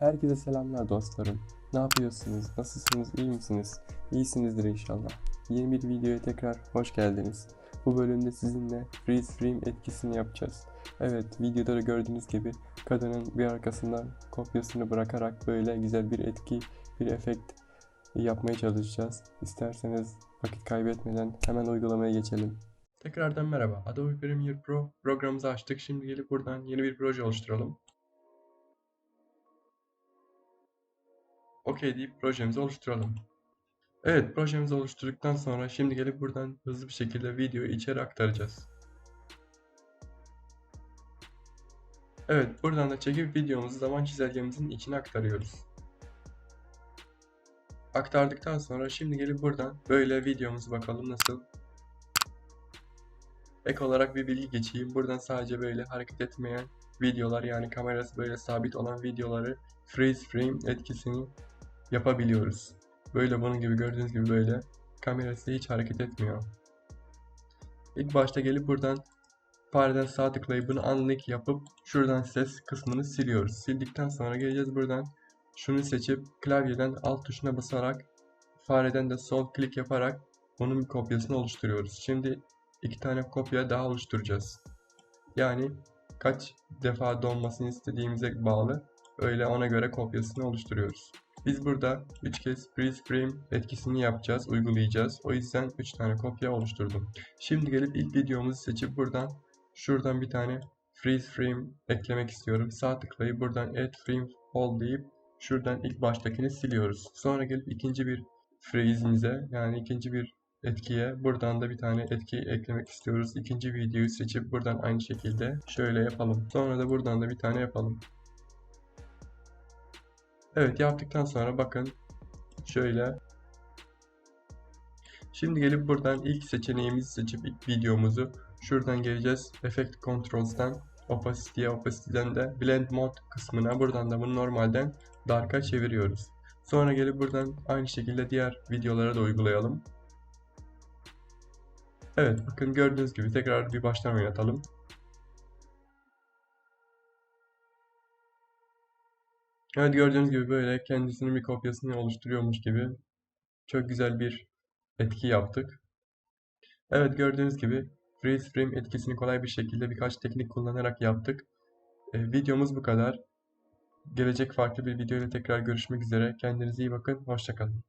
Herkese selamlar dostlarım. Ne yapıyorsunuz? Nasılsınız? İyi misiniz? İyisinizdir inşallah. Yeni bir videoya tekrar hoş geldiniz. Bu bölümde sizinle freeze frame etkisini yapacağız. Evet, videoda da gördüğünüz gibi kadının bir arkasından kopyasını bırakarak böyle güzel bir etki, bir efekt yapmaya çalışacağız. İsterseniz vakit kaybetmeden hemen uygulamaya geçelim. Tekrardan merhaba. Adobe Premiere Pro programımızı açtık. Şimdi gelip buradan yeni bir proje oluşturalım. OK deyip projemizi oluşturalım. Evet, projemizi oluşturduktan sonra şimdi gelip buradan hızlı bir şekilde videoyu içeri aktaracağız. Evet, buradan da çekip videomuzu zaman çizelgemizin içine aktarıyoruz. Aktardıktan sonra şimdi gelip buradan böyle videomuzu bakalım nasıl. Ek olarak bir bilgi geçeyim. Buradan sadece böyle hareket etmeyen videolar yani kamerası böyle sabit olan videoları freeze frame etkisini yapabiliyoruz. Böyle bunun gibi gördüğünüz gibi böyle kamerası hiç hareket etmiyor. İlk başta gelip buradan fareden sağ tıklayıp bunu unlink yapıp şuradan ses kısmını siliyoruz. Sildikten sonra geleceğiz buradan şunu seçip klavyeden alt tuşuna basarak fareden de sol klik yaparak bunun bir kopyasını oluşturuyoruz. Şimdi iki tane kopya daha oluşturacağız. Yani kaç defa donmasını istediğimize bağlı. Öyle ona göre kopyasını oluşturuyoruz. Biz burada 3 kez freeze frame etkisini yapacağız, uygulayacağız. O yüzden 3 tane kopya oluşturdum. Şimdi gelip ilk videomuzu seçip buradan şuradan bir tane freeze frame eklemek istiyorum. Sağ tıklayıp buradan add frame all deyip şuradan ilk baştakini siliyoruz. Sonra gelip ikinci bir freeze'imize yani ikinci bir etkiye buradan da bir tane etki eklemek istiyoruz. İkinci videoyu seçip buradan aynı şekilde şöyle yapalım. Sonra da buradan da bir tane yapalım. Evet yaptıktan sonra bakın şöyle. Şimdi gelip buradan ilk seçeneğimizi seçip ilk videomuzu şuradan geleceğiz. Effect Controls'tan Opacity'ye, Opacity'den de Blend Mode kısmına buradan da bunu normalden Dark'a çeviriyoruz. Sonra gelip buradan aynı şekilde diğer videolara da uygulayalım. Evet bakın gördüğünüz gibi tekrar bir baştan oynatalım. Evet gördüğünüz gibi böyle kendisinin bir kopyasını oluşturuyormuş gibi çok güzel bir etki yaptık. Evet gördüğünüz gibi freeze frame etkisini kolay bir şekilde birkaç teknik kullanarak yaptık. Ee, videomuz bu kadar. Gelecek farklı bir video ile tekrar görüşmek üzere. Kendinize iyi bakın. Hoşçakalın.